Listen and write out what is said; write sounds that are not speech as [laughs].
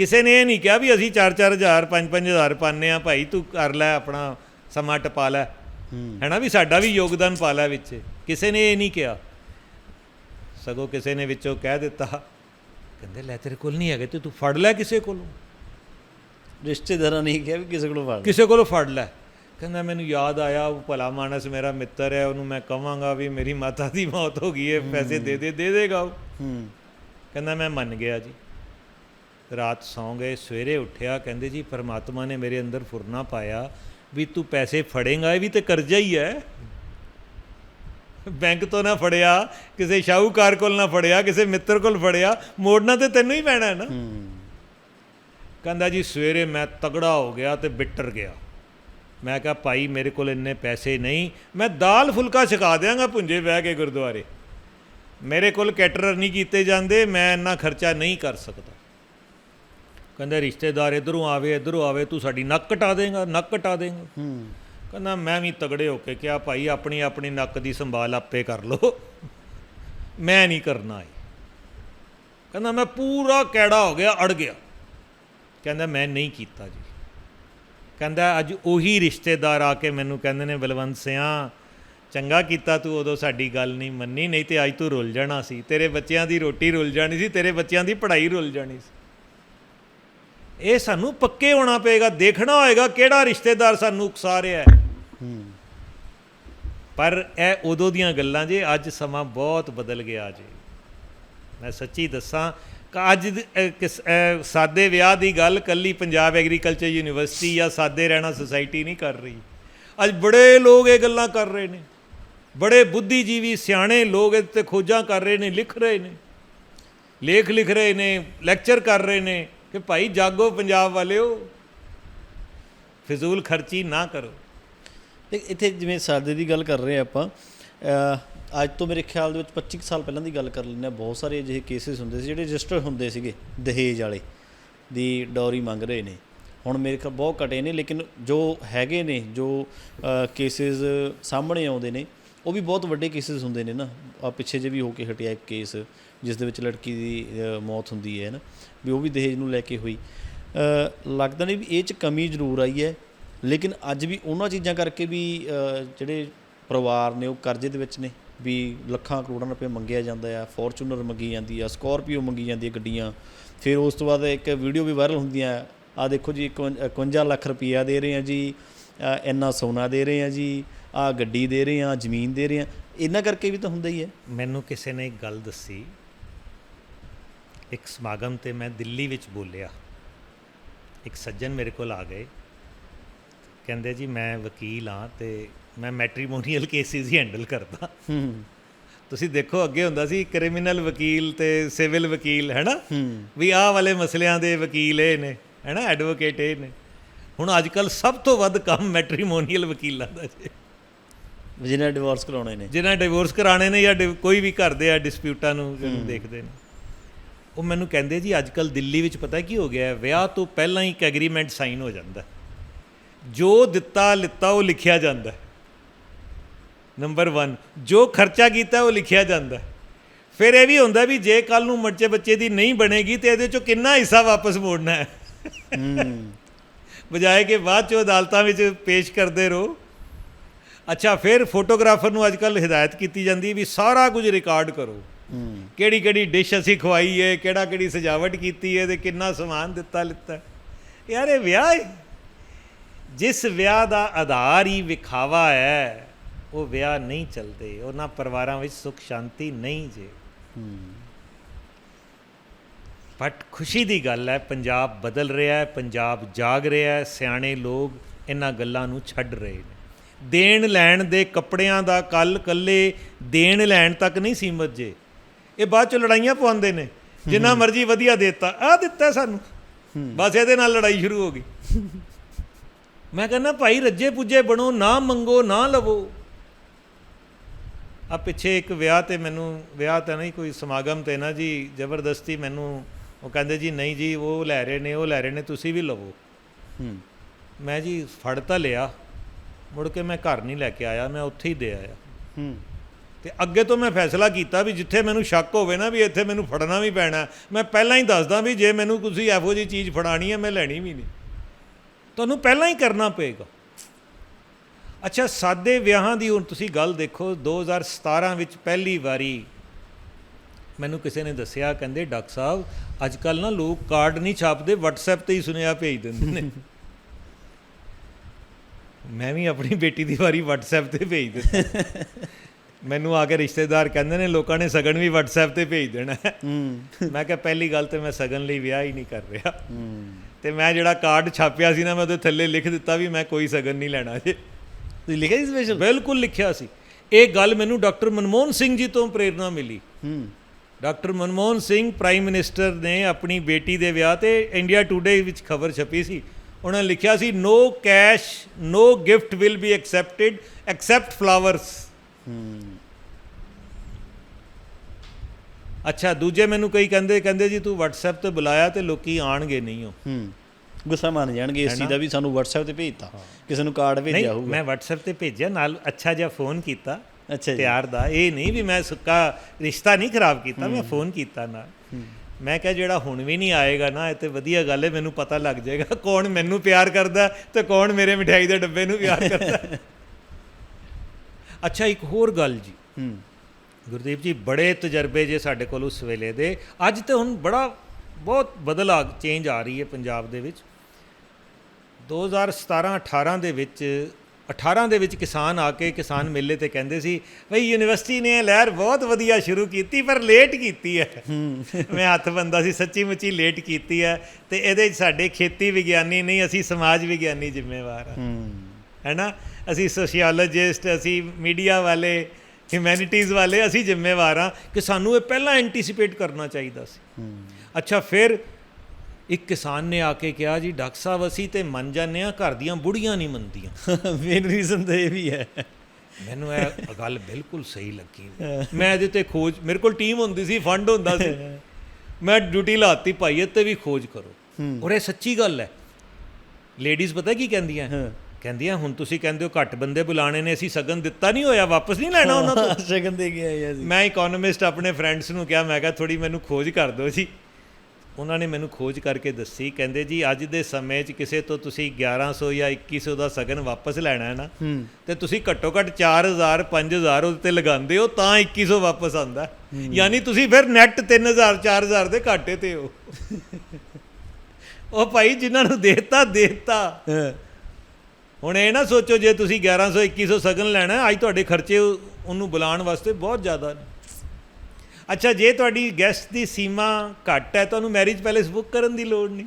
ਕਿਸੇ ਨੇ ਇਹ ਨਹੀਂ ਕਿਹਾ ਵੀ ਅਸੀਂ 4-4000 5-5000 ਪਾਉਂਦੇ ਆ ਭਾਈ ਤੂੰ ਕਰ ਲੈ ਆਪਣਾ ਸਮਾਂ ਟਪਾ ਲੈ। ਹੂੰ। ਹੈਨਾ ਵੀ ਸਾਡਾ ਵੀ ਯੋਗਦਾਨ ਪਾ ਲੈ ਵਿੱਚ। ਕਿਸੇ ਨੇ ਇਹ ਨਹੀਂ ਕਿਹਾ। ਸਗੋਂ ਕਿਸੇ ਨੇ ਵਿੱਚੋਂ ਕਹਿ ਦਿੱਤਾ। ਕਹਿੰਦੇ ਲੈ ਤੇਰੇ ਕੋਲ ਨਹੀਂ ਹੈਗੇ ਤੇ ਤੂੰ ਫੜ ਲੈ ਕਿਸੇ ਕੋਲੋਂ। ਰਿਸ਼ਤੇਦਾਰਾਂ ਨੇ ਕਿਹਾ ਵੀ ਕਿਸੇ ਕੋਲੋਂ ਫੜ ਕਿਸੇ ਕੋਲੋਂ ਫੜ ਲੈ। ਕਹਿੰਦਾ ਮੈਨੂੰ ਯਾਦ ਆਇਆ ਉਹ ਭਲਾ ਮਾਨਸ ਮੇਰਾ ਮਿੱਤਰ ਹੈ ਉਹਨੂੰ ਮੈਂ ਕਵਾਂਗਾ ਵੀ ਮੇਰੀ ਮਾਤਾ ਦੀ ਮੌਤ ਹੋ ਗਈ ਹੈ ਪੈਸੇ ਦੇ ਦੇ ਦੇ ਦੇਗਾ ਉਹ। ਹੂੰ। ਕਹਿੰਦਾ ਮੈਂ ਮੰਨ ਗਿਆ ਜੀ। ਰਾਤ ਸੌਂ ਗਏ ਸਵੇਰੇ ਉੱਠਿਆ ਕਹਿੰਦੇ ਜੀ ਪਰਮਾਤਮਾ ਨੇ ਮੇਰੇ ਅੰਦਰ ਫੁਰਨਾ ਪਾਇਆ ਵੀ ਤੂੰ ਪੈਸੇ ਫੜੇਗਾ ਇਹ ਵੀ ਤੇ ਕਰਜ਼ਾ ਹੀ ਹੈ। ਬੈਂਕ ਤੋਂ ਨਾ ਫੜਿਆ ਕਿਸੇ ਸ਼ਾਹੂਕਾਰ ਕੋਲ ਨਾ ਫੜਿਆ ਕਿਸੇ ਮਿੱਤਰ ਕੋਲ ਫੜਿਆ ਮੋੜਨਾ ਤੇ ਤੈਨੂੰ ਹੀ ਪੈਣਾ ਹੈ ਨਾ। ਕਹਿੰਦਾ ਜੀ ਸਵੇਰੇ ਮੈਂ ਤਗੜਾ ਹੋ ਗਿਆ ਤੇ ਬਿੱਟਰ ਗਿਆ। ਮੈਂ ਕਿਹਾ ਭਾਈ ਮੇਰੇ ਕੋਲ ਇੰਨੇ ਪੈਸੇ ਨਹੀਂ ਮੈਂ ਦਾਲ ਫੁਲਕਾ ਛਕਾ ਦਿਆਂਗਾ ਪੁੰਜੇ ਬਹਿ ਕੇ ਗੁਰਦੁਆਰੇ। ਮੇਰੇ ਕੋਲ ਕੈਟਰਰ ਨਹੀਂ ਕੀਤੇ ਜਾਂਦੇ ਮੈਂ ਇੰਨਾ ਖਰਚਾ ਨਹੀਂ ਕਰ ਸਕਦਾ। ਕਹਿੰਦਾ ਰਿਸ਼ਤੇਦਾਰ ਇਧਰੋਂ ਆਵੇ ਇਧਰੋਂ ਆਵੇ ਤੂੰ ਸਾਡੀ ਨੱਕ ਕਟਾ ਦੇਂਗਾ ਨੱਕ ਕਟਾ ਦੇਂਗਾ। ਹੂੰ। ਕਹਿੰਦਾ ਮੈਂ ਵੀ ਤਗੜੇ ਹੋ ਕੇ ਕਿਹਾ ਭਾਈ ਆਪਣੀ ਆਪਣੀ ਨੱਕ ਦੀ ਸੰਭਾਲ ਆਪੇ ਕਰ ਲੋ ਮੈਂ ਨਹੀਂ ਕਰਨਾ ਇਹ। ਕਹਿੰਦਾ ਮੈਂ ਪੂਰਾ ਕੈੜਾ ਹੋ ਗਿਆ ਅੜ ਗਿਆ। ਕਹਿੰਦਾ ਮੈਂ ਨਹੀਂ ਕੀਤਾ ਜੀ। ਕਹਿੰਦਾ ਅੱਜ ਉਹੀ ਰਿਸ਼ਤੇਦਾਰ ਆ ਕੇ ਮੈਨੂੰ ਕਹਿੰਦੇ ਨੇ ਬਲਵੰਤ ਸਿਆਂ ਚੰਗਾ ਕੀਤਾ ਤੂੰ ਉਦੋਂ ਸਾਡੀ ਗੱਲ ਨਹੀਂ ਮੰਨੀ ਨਹੀਂ ਤੇ ਅੱਜ ਤੂੰ ਰੁੱਲ ਜਾਣਾ ਸੀ। ਤੇਰੇ ਬੱਚਿਆਂ ਦੀ ਰੋਟੀ ਰੁੱਲ ਜਾਣੀ ਸੀ ਤੇਰੇ ਬੱਚਿਆਂ ਦੀ ਪੜ੍ਹਾਈ ਰੁੱਲ ਜਾਣੀ ਸੀ। ਇਹ ਸਾਨੂੰ ਪੱਕੇ ਹੋਣਾ ਪਏਗਾ, ਦੇਖਣਾ ਹੋਏਗਾ ਕਿਹੜਾ ਰਿਸ਼ਤੇਦਾਰ ਸਾਨੂੰ ਉਕਸਾ ਰਿਹਾ ਹੈ। ਪਰ ਇਹ ਉਦੋਂ ਦੀਆਂ ਗੱਲਾਂ ਜੇ, ਅੱਜ ਸਮਾਂ ਬਹੁਤ ਬਦਲ ਗਿਆ ਜੀ। ਮੈਂ ਸੱਚੀ ਦੱਸਾਂ, ਕਿ ਅੱਜ ਕਿਸ- ਸਾਦੇ ਵਿਆਹ ਦੀ ਗੱਲ ਕੱਲੀ ਪੰਜਾਬ ਐਗਰੀਕਲਚਰ ਯੂਨੀਵਰਸਿਟੀ ਜਾਂ ਸਾਦੇ ਰਹਿਣਾ ਸੁਸਾਇਟੀ ਨਹੀਂ ਕਰ ਰਹੀ। ਅੱਜ ਬੜੇ ਲੋਕ ਇਹ ਗੱਲਾਂ ਕਰ ਰਹੇ ਨੇ। ਬੜੇ ਬੁੱਧੀਜੀਵੀ ਸਿਆਣੇ ਲੋਕ ਇਹ ਤੇ ਖੋਜਾਂ ਕਰ ਰਹੇ ਨੇ, ਲਿਖ ਰਹੇ ਨੇ। ਲੇਖ ਲਿਖ ਰਹੇ ਨੇ, ਲੈਕਚਰ ਕਰ ਰਹੇ ਨੇ। ਕਿ ਭਾਈ ਜਾਗੋ ਪੰਜਾਬ ਵਾਲਿਓ, ਫਿਜ਼ੂਲ ਖਰਚੀ ਨਾ ਕਰੋ। ਤੇ ਇੱਥੇ ਜਿਵੇਂ ਸਾਦੇ ਦੀ ਗੱਲ ਕਰ ਰਹੇ ਆ ਆਪਾਂ ਅੱਜ ਤੋਂ ਮੇਰੇ ਖਿਆਲ ਦੇ ਵਿੱਚ 25 ਕੁ ਸਾਲ ਪਹਿਲਾਂ ਦੀ ਗੱਲ ਕਰ ਲੈਂਦੇ ਹਾਂ, ਬਹੁਤ ਸਾਰੇ ਅਜਿਹੇ ਕੇਸਿਸ ਹੁੰਦੇ ਸੀ ਜਿਹੜੇ ਰਜਿਸਟਰ ਹੁੰਦੇ ਸੀਗੇ, ਦਹੇਜ ਵਾਲੇ ਦੀ ਡੌਰੀ ਮੰਗ ਰਹੇ ਨੇ। ਹੁਣ ਮੇਰੇ ਖਿਆਲ ਬਹੁਤ ਘਟੇ ਨੇ, ਲੇਕਿਨ ਜੋ ਹੈਗੇ ਨੇ, ਜੋ ਕੇਸਿਸ ਸਾਹਮਣੇ ਆਉਂਦੇ ਨੇ, ਉਹ ਵੀ ਬਹੁਤ ਵੱਡੇ ਕੇਸਿਸ ਹੁੰਦੇ ਨੇ ਨਾ। ਆ ਪਿੱਛੇ ਜੇ ਵੀ ਹੋ ਕੇ ਹਟਿਆ ਇੱਕ ਕੇਸ ਜਿਸ ਦੇ ਵਿੱਚ ਲੜਕੀ ਦੀ ਮੌਤ ਹੁੰਦੀ ਹੈ ਨਾ, ਵੀ ਉਹ ਵੀ ਦਹੇਜ ਨੂੰ ਲੈ ਕੇ ਹੋਈ। ਲੱਗਦਾ ਨਹੀਂ ਵੀ ਇਹ ਚ ਕਮੀ ਜ਼ਰੂਰ ਆਈ ਹੈ, ਲੇਕਿਨ ਅੱਜ ਵੀ ਉਹਨਾਂ ਚੀਜ਼ਾਂ ਕਰਕੇ ਵੀ ਜਿਹੜੇ ਪਰਿਵਾਰ ਨੇ ਉਹ ਕਰਜ਼ੇ ਦੇ ਵਿੱਚ ਨੇ, ਵੀ ਲੱਖਾਂ ਕਰੋੜਾਂ ਰੁਪਏ ਮੰਗਿਆ ਜਾਂਦਾ ਆ, ਫੋਰਚੂਨਰ ਮੰਗੀ ਜਾਂਦੀ ਆ, ਸਕੋਰਪੀਓ ਮੰਗੀ ਜਾਂਦੀ ਹੈ ਗੱਡੀਆਂ। ਫਿਰ ਉਸ ਤੋਂ ਬਾਅਦ ਇੱਕ ਵੀਡੀਓ ਵੀ ਵਾਇਰਲ ਹੁੰਦੀ ਆ ਆ ਦੇਖੋ ਜੀ 51 ਲੱਖ ਰੁਪਈਆ ਦੇ ਰਹੇ ਆ ਜੀ ਇੰਨਾ ਸੋਨਾ ਦੇ ਰਹੇ ਆ ਜੀ ਆ ਗੱਡੀ ਦੇ ਰਹੇ ਆ ਜ਼ਮੀਨ ਦੇ ਰਹੇ ਆ। ਇਹਨਾਂ ਕਰਕੇ ਵੀ ਤਾਂ ਹੁੰਦਾ ਹੀ ਹੈ। ਮੈਨੂੰ ਕਿਸੇ ਨੇ ਇੱਕ ਗੱਲ ਦੱਸੀ ਇੱਕ ਸਮਾਗਮ ਤੇ ਮੈਂ ਦਿੱਲੀ ਵਿੱਚ ਬੋਲਿਆ। ਇੱਕ ਸੱਜਣ ਮੇਰੇ ਕੋਲ ਆ ਗਏ। ਕਹਿੰਦੇ ਜੀ ਮੈਂ ਵਕੀਲ ਹਾਂ ਤੇ ਮੈਂ ਮੈਟ੍ਰੀਮੋਨੀਅਲ ਕੇਸਿਸ ਹੀ ਹੈਂਡਲ ਕਰਦਾ। ਤੁਸੀਂ ਦੇਖੋ ਅੱਗੇ ਹੁੰਦਾ ਸੀ ਕ੍ਰਿਮੀਨਲ ਵਕੀਲ ਤੇ ਸਿਵਲ ਵਕੀਲ ਹੈਨਾ? ਵੀ ਆਹ ਵਾਲੇ ਮਸਲਿਆਂ ਦੇ ਵਕੀਲ ਇਹ ਨੇ ਹੈਨਾ? ਐਡਵੋਕੇਟ ਇਹ ਨੇ। ਹੁਣ ਅੱਜ ਕੱਲ ਸਭ ਤੋਂ ਵੱਧ ਕੰਮ ਮੈਟ੍ਰੀਮੋਨੀਅਲ ਵਕੀਲਾਂ ਦਾ ਜੀ। ਜਿਹਨਾਂ ਡਿਵੋਰਸ ਕਰਾਉਣੇ ਨੇ। ਜਿਨ੍ਹਾਂ ਡਿਵੋਰਸ ਕਰਾਣੇ ਨੇ ਜਾਂ ਕੋਈ ਵੀ ਕਰਦੇ ਆ ਡਿਸਪਿਊਟਾਂ ਨੂੰ ਜਿਹਨੂੰ ਦੇਖਦੇ ਨੇ। ਉਹ ਮੈਨੂੰ ਕਹਿੰਦੇ ਜੀ ਅੱਜ ਕੱਲ ਦਿੱਲੀ ਵਿੱਚ ਪਤਾ ਕੀ ਹੋ ਗਿਆ ਹੈ? ਵਿਆਹ ਤੋਂ ਪਹਿਲਾਂ ਹੀ ਇੱਕ ਐਗਰੀਮੈਂਟ ਸਾਈਨ ਹੋ ਜਾਂਦਾ। ਜੋ ਦਿੱਤਾ ਲਿੱਤਾ ਉਹ ਲਿਖਿਆ ਜਾਂਦਾ ਨੰਬਰ 1 ਜੋ ਖਰਚਾ ਕੀਤਾ ਉਹ ਲਿਖਿਆ ਜਾਂਦਾ। ਫਿਰ ਇਹ ਵੀ ਹੁੰਦਾ ਵੀ ਜੇ ਕੱਲ ਨੂੰ ਮੱਚੇ ਬੱਚੇ ਦੀ ਨਹੀਂ ਬਣੇਗੀ ਤੇ ਇਹਦੇ ਚੋਂ ਕਿੰਨਾ ਹਿੱਸਾ ਵਾਪਸ ਮੋੜਨਾ ਹੈ? ਬਜਾਏ ਕਿ ਬਾਅਦ ਚ ਅਦਾਲਤਾਂ ਵਿੱਚ ਪੇਸ਼ ਕਰਦੇ ਰਹੋ। ਅੱਛਾ ਫਿਰ ਫੋਟੋਗ੍ਰਾਫਰ ਨੂੰ ਅੱਜਕੱਲ ਹਦਾਇਤ ਕੀਤੀ ਜਾਂਦੀ ਵੀ ਸਾਰਾ ਕੁਝ ਰਿਕਾਰਡ ਕਰੋ। ਕਿਹੜੀ ਕਿਹੜੀ ਡਿਸ਼ ਅਸੀਂ ਖਵਾਈ ਹੈ ਕਿਹੜਾ ਕਿਹੜੀ ਸਜਾਵਟ ਕੀਤੀ ਹੈ ਤੇ ਕਿੰਨਾ ਸਮਾਨ ਦਿੱਤਾ ਲਿੱਤਾ। ਯਾਰ ਇਹ ਵਿਆਹ ਹੈ ਜਿਸ ਵਿਆਹ ਦਾ ਆਧਾਰ ਹੀ ਵਿਖਾਵਾ ਹੈ, ਉਹ ਵਿਆਹ ਨਹੀਂ ਚੱਲਦੇ। ਉਹਨਾਂ ਪਰਿਵਾਰਾਂ ਵਿੱਚ ਸੁੱਖ ਸ਼ਾਂਤੀ ਨਹੀਂ ਜੇ। ਬਟ ਖੁਸ਼ੀ ਦੀ ਗੱਲ ਹੈ, ਪੰਜਾਬ ਬਦਲ ਰਿਹਾ ਹੈ, ਪੰਜਾਬ ਜਾਗ ਰਿਹਾ ਹੈ, ਸਿਆਣੇ ਲੋਕ ਇਹਨਾਂ ਗੱਲਾਂ ਨੂੰ ਛੱਡ ਰਹੇ ਨੇ। ਦੇਣ ਲੈਣ ਦੇ ਕੱਪੜਿਆਂ ਦਾ ਕੱਲ ਕੱਲੇ ਦੇਣ ਲੈਣ ਤੱਕ ਨਹੀਂ ਸੀਮਤ ਜੇ। ਇਹ ਬਾਅਦ ਚ ਲੜਾਈਆਂ ਪਵਾਉਂਦੇ ਨੇ। ਜਿੰਨਾ ਮਰਜ਼ੀ ਵਧੀਆ ਦਿੱਤਾ ਆ ਦਿੱਤਾ ਸਾਨੂੰ। ਬਸ ਇਹਦੇ ਨਾਲ ਲੜਾਈ ਸ਼ੁਰੂ ਹੋ ਗਈ। ਮੈਂ ਕਹਿੰਦਾ ਭਾਈ ਰੱਜੇ ਪੁੱਜੇ ਬਣੋ ਨਾ ਮੰਗੋ ਨਾ ਲਵੋ। ਆ ਪਿੱਛੇ ਇੱਕ ਵਿਆਹ ਤੇ ਮੈਨੂੰ ਵਿਆਹ ਤਾਂ ਨਹੀਂ ਕੋਈ ਸਮਾਗਮ ਤੇ ਨਾ ਜੀ ਜ਼ਬਰਦਸਤੀ ਮੈਨੂੰ ਉਹ ਕਹਿੰਦੇ ਜੀ ਨਹੀਂ ਜੀ ਉਹ ਲੈ ਰਹੇ ਨੇ ਉਹ ਲੈ ਰਹੇ ਨੇ ਤੁਸੀਂ ਵੀ ਲਵੋ। ਹੂੰ। ਮੈਂ ਜੀ ਫੜ ਤਾਂ ਲਿਆ ਮੁੜ ਕੇ ਮੈਂ ਘਰ ਨਹੀਂ ਲੈ ਕੇ ਆਇਆ ਮੈਂ ਉੱਥੇ ਹੀ ਦੇ ਆਇਆ। ਹੂੰ। ਤੇ ਅੱਗੇ ਤੋਂ ਮੈਂ ਫੈਸਲਾ ਕੀਤਾ ਵੀ ਜਿੱਥੇ ਮੈਨੂੰ ਸ਼ੱਕ ਹੋਵੇ ਨਾ ਵੀ ਇੱਥੇ ਮੈਨੂੰ ਫੜਨਾ ਵੀ ਪੈਣਾ, ਮੈਂ ਪਹਿਲਾਂ ਹੀ ਦੱਸਦਾ ਵੀ ਜੇ ਮੈਨੂੰ ਤੁਸੀਂ ਇਹੋ ਜਿਹੀ ਚੀਜ਼ ਫੜਾਣੀ ਹੈ, ਮੈਂ ਲੈਣੀ ਵੀ ਨਹੀਂ। ਤੁਹਾਨੂੰ ਪਹਿਲਾਂ ਹੀ ਕਰਨਾ ਪਏਗਾ। ਅੱਛਾ, ਸਾਦੇ ਵਿਆਹਾਂ ਦੀ ਹੁਣ ਤੁਸੀਂ ਗੱਲ ਦੇਖੋ 2017 ਵਿੱਚ ਪਹਿਲੀ ਵਾਰੀ ਮੈਨੂੰ ਕਿਸੇ ਨੇ ਦੱਸਿਆ, ਕਹਿੰਦੇ, ਡਾਕਟਰ ਸਾਹਿਬ ਅੱਜ ਕੱਲ ਨਾ ਲੋਕ ਕਾਰਡ ਨਹੀਂ ਛਾਪਦੇ, WhatsApp ਤੇ ਹੀ ਸੁਨੇਹਾ ਭੇਜ ਦਿੰਦੇ ਨੇ। ਮੈਂ ਵੀ ਆਪਣੀ ਬੇਟੀ ਦੀ ਵਾਰੀ WhatsApp ਤੇ ਭੇਜ ਦਿੱਤਾ ਮੈਨੂੰ ਆ ਕੇ ਰਿਸ਼ਤੇਦਾਰ ਕਹਿੰਦੇ ਨੇ ਲੋਕਾਂ ਨੇ ਸਗਨ ਵੀ WhatsApp ਤੇ ਭੇਜ ਦੇਣਾ। ਮੈਂ ਕਿਹਾ ਪਹਿਲੀ ਗੱਲ ਤੇ ਮੈਂ ਸਗਨ ਲਈ ਵਿਆਹ ਹੀ ਨਹੀਂ ਕਰ ਰਿਹਾ। ਤੇ ਮੈਂ ਜਿਹੜਾ ਕਾਰਡ ਛਾਪਿਆ ਸੀ ਨਾ ਮੈਂ ਉਹਦੇ ਥੱਲੇ ਲਿਖ ਦਿੱਤਾ ਵੀ ਮੈਂ ਕੋਈ ਸਗਨ ਨਹੀਂ ਲੈਣਾ ਜੀ। ਤੁਸੀਂ ਲਿਖਿਆ ਸੀ ਸਪੈਸ਼ਲ ਬਿਲਕੁਲ ਲਿਖਿਆ ਸੀ। ਇਹ ਗੱਲ ਮੈਨੂੰ ਡਾਕਟਰ ਮਨਮੋਹਨ ਸਿੰਘ ਜੀ ਤੋਂ ਪ੍ਰੇਰਣਾ ਮਿਲੀ। ਹੂੰ। Doctor Manmohan Singh prime minister ਨੇ ਆਪਣੀ ਬੇਟੀ ਦੇ ਵਿਆਹ ਤੇ ਇੰਡੀਆ ਟੁਡੇ ਵਿੱਚ ਖਬਰ ਛਪੀ ਸੀ। ਉਹਨਾਂ ਨੇ ਲਿਖਿਆ ਸੀ no cash no gift will be accepted except flowers ਹੂੰ। ਅੱਛਾ ਦੂਜੇ ਮੈਨੂੰ ਕਈ ਕਹਿੰਦੇ ਕਹਿੰਦੇ ਜੀ ਤੂੰ WhatsApp ਤੇ ਬੁਲਾਇਆ ਤੇ ਲੋਕੀ ਆਣਗੇ ਨਹੀਂ ਹੋ ਹੂੰ ਗੁੱਸਾ ਮੰਨ ਜਾਣਗੇ ਇਸ ਚੀਜ਼ ਦਾ ਵੀ ਸਾਨੂੰ WhatsApp ਤੇ ਭੇਜਤਾ ਕਿਸੇ ਨੂੰ ਕਾਰਡ ਭੇਜਿਆ ਨਹੀਂ ਹੋਊਗਾ। ਮੈਂ WhatsApp ਤੇ ਭੇਜਿਆ ਨਾਲ ਅੱਛਾ ਜਿਹਾ ਫੋਨ ਕੀਤਾ ਅੱਛਾ ਜੀ। ਪਿਆਰ ਦਾ। ਇਹ ਨਹੀਂ ਵੀ ਮੈਂ ਸੁੱਕਾ ਰਿਸ਼ਤਾ ਨਹੀਂ ਖਰਾਬ ਕੀਤਾ ਮੈਂ ਫੋਨ ਕੀਤਾ ਨਾਲ। ਮੈਂ ਕਿਹਾ ਜਿਹੜਾ ਹੁਣ ਵੀ ਨਹੀਂ ਆਏਗਾ ਨਾ ਇਹ ਤੇ ਵਧੀਆ ਗੱਲ ਹੈ ਮੈਨੂੰ ਪਤਾ ਲੱਗ ਜਾਏਗਾ ਕੌਣ ਮੈਨੂੰ ਪਿਆਰ ਕਰਦਾ ਤੇ ਕੌਣ ਮੇਰੇ ਮਠਿਆਈ ਦੇ ਡੱਬੇ ਨੂੰ ਪਿਆਰ ਕਰਦਾ। [laughs] ਅੱਛਾ ਇੱਕ ਹੋਰ ਗੱਲ ਜੀ। ਹੂੰ। ਗੁਰਦੀਪ ਜੀ ਬੜੇ ਤਜਰਬੇ ਜੇ ਸਾਡੇ ਕੋਲ ਉਸ ਵੇਲੇ ਦੇ। ਅੱਜ ਤੇ ਹੁਣ ਬੜਾ ਬਹੁਤ ਬਦਲ ਆ ਚੇਂਜ ਆ ਰਹੀ ਹੈ ਪੰਜਾਬ ਦੇ ਵਿੱਚ। 2017 18 ਦੇ ਵਿੱਚ 18 ਦੇ ਵਿੱਚ ਕਿਸਾਨ ਆ ਕੇ ਕਿਸਾਨ ਮੇਲੇ ਤੇ ਕਹਿੰਦੇ ਸੀ ਬਈ ਯੂਨੀਵਰਸਿਟੀ ਨੇ ਲਹਿਰ ਬਹੁਤ ਵਧੀਆ ਸ਼ੁਰੂ ਕੀਤੀ ਪਰ ਲੇਟ ਕੀਤੀ ਹੈ। ਮੈਂ ਹੱਥ ਬੰਦਾ ਸੀ ਸੱਚੀ ਮੁੱਚੀ ਲੇਟ ਕੀਤੀ ਹੈ। ਤੇ ਇਹਦੇ ਸਾਡੇ ਖੇਤੀ ਵਿਗਿਆਨੀ ਨਹੀਂ ਅਸੀਂ ਸਮਾਜ ਵਿਗਿਆਨੀ ਜ਼ਿੰਮੇਵਾਰ ਹਾਂ। ਹੂੰ। ਹੈ ਨਾ? ਅਸੀਂ ਸੋਸ਼ੀਓਲੋਜਿਸਟ ਅਸੀਂ ਮੀਡੀਆ ਵਾਲੇ ਹਿਊਮੈਨਿਟੀਜ਼ ਵਾਲੇ ਅਸੀਂ ਜ਼ਿੰਮੇਵਾਰ ਹਾਂ ਕਿ ਸਾਨੂੰ ਇਹ ਪਹਿਲਾਂ ਐਂਟੀਸਿਪੇਟ ਕਰਨਾ ਚਾਹੀਦਾ ਸੀ। ਅੱਛਾ ਫਿਰ ਇੱਕ ਕਿਸਾਨ ਨੇ ਆ ਕੇ ਕਿਹਾ ਜੀ ਡਾਕਟਰ ਸਾਹਿਬ ਅਸੀਂ ਤੇ ਮੰਨ ਜਾਂਦੇ ਆ ਘਰ ਦੀਆਂ ਬੁੜੀਆਂ ਨਹੀਂ ਮੰਨਦੀਆਂ। [laughs] ਮੇਨ ਰੀਜ਼ਨ ਤਾਂ ਇਹ ਵੀ ਹੈ। ਮੈਨੂੰ ਇਹ ਗੱਲ ਬਿਲਕੁਲ ਸਹੀ ਲੱਗੀ। [laughs] ਮੈਂ ਇਹਦੇ ਤੇ ਖੋਜ ਮੇਰੇ ਕੋਲ ਟੀਮ ਹੁੰਦੀ ਸੀ ਫੰਡ ਹੁੰਦਾ ਸੀ। ਮੈਂ ਡਿਊਟੀ ਲਾਤੀ ਭਾਈ ਤੇ ਵੀ ਖੋਜ ਕਰੋ। ਔਰ ਇਹ ਸੱਚੀ ਗੱਲ ਹੈ। ਲੇਡੀਜ਼ ਪਤਾ ਕੀ ਕਹਿੰਦੀਆਂ? ਹਾਂ। ਕਹਿੰਦੀਆਂ ਹੁਣ ਤੁਸੀਂ ਕਹਿੰਦੇ ਹੋ ਘੱਟ ਬੰਦੇ ਬੁਲਾਣੇ ਨੇ ਅਸੀਂ ਸਗਨ ਦਿੱਤਾ ਨਹੀਂ ਹੋਇਆ ਵਾਪਸ ਨਹੀਂ ਲੈਣਾ ਉਹਨਾਂ ਤੋਂ? ਸ਼ਗਨ ਦੇ ਗਿਆ ਜੀ ਮੈਂ ਇਕਨੋਮਿਸਟ ਆਪਣੇ ਫਰੈਂਡਸ ਨੂੰ ਕਿਹਾ ਮੈਂ ਕਿਹਾ ਥੋੜੀ ਮੈਨੂੰ ਖੋਜ ਕਰ ਦਿਓ ਜੀ। ਉਹਨਾਂ ਨੇ ਮੈਨੂੰ ਖੋਜ ਕਰਕੇ ਦੱਸੀ ਕਹਿੰਦੇ ਜੀ ਅੱਜ ਦੇ ਸਮੇਂ 'ਚ ਕਿਸੇ ਤੋਂ ਤੁਸੀਂ 1100 ਜਾਂ 2100 ਦਾ ਸਗਨ ਵਾਪਸ ਲੈਣਾ ਹੈ ਨਾ ਤੇ ਤੁਸੀਂ ਘੱਟੋ ਘੱਟ 4000 5000 ਉਹਦੇ ਤੇ ਲਗਾਉਂਦੇ ਹੋ ਤਾਂ 2100 ਵਾਪਸ ਆਉਂਦਾ। ਯਾਨੀ ਤੁਸੀਂ ਫਿਰ ਨੈਟ 3000 4000 ਦੇ ਘਾਟੇ ਤੇ ਹੋ। [laughs] ਉਹ ਭਾਈ ਜਿਨ੍ਹਾਂ ਨੂੰ ਦੇਤਾ ਦੇਤਾ। ਹੁਣ ਇਹ ਨਾ ਸੋਚੋ ਜੇ ਤੁਸੀਂ 1100 2100 ਸਗਨ ਲੈਣਾ, ਅੱਜ ਤੁਹਾਡੇ ਖਰਚੇ ਉਹਨੂੰ ਬੁਲਾਉਣ ਵਾਸਤੇ ਬਹੁਤ ਜ਼ਿਆਦਾ ਨੇ। ਅੱਛਾ, ਜੇ ਤੁਹਾਡੀ ਗੈਸਟ ਦੀ ਸੀਮਾ ਘੱਟ ਹੈ, ਤੁਹਾਨੂੰ ਮੈਰਿਜ ਪੈਲੇਸ ਬੁੱਕ ਕਰਨ ਦੀ ਲੋੜ ਨਹੀਂ।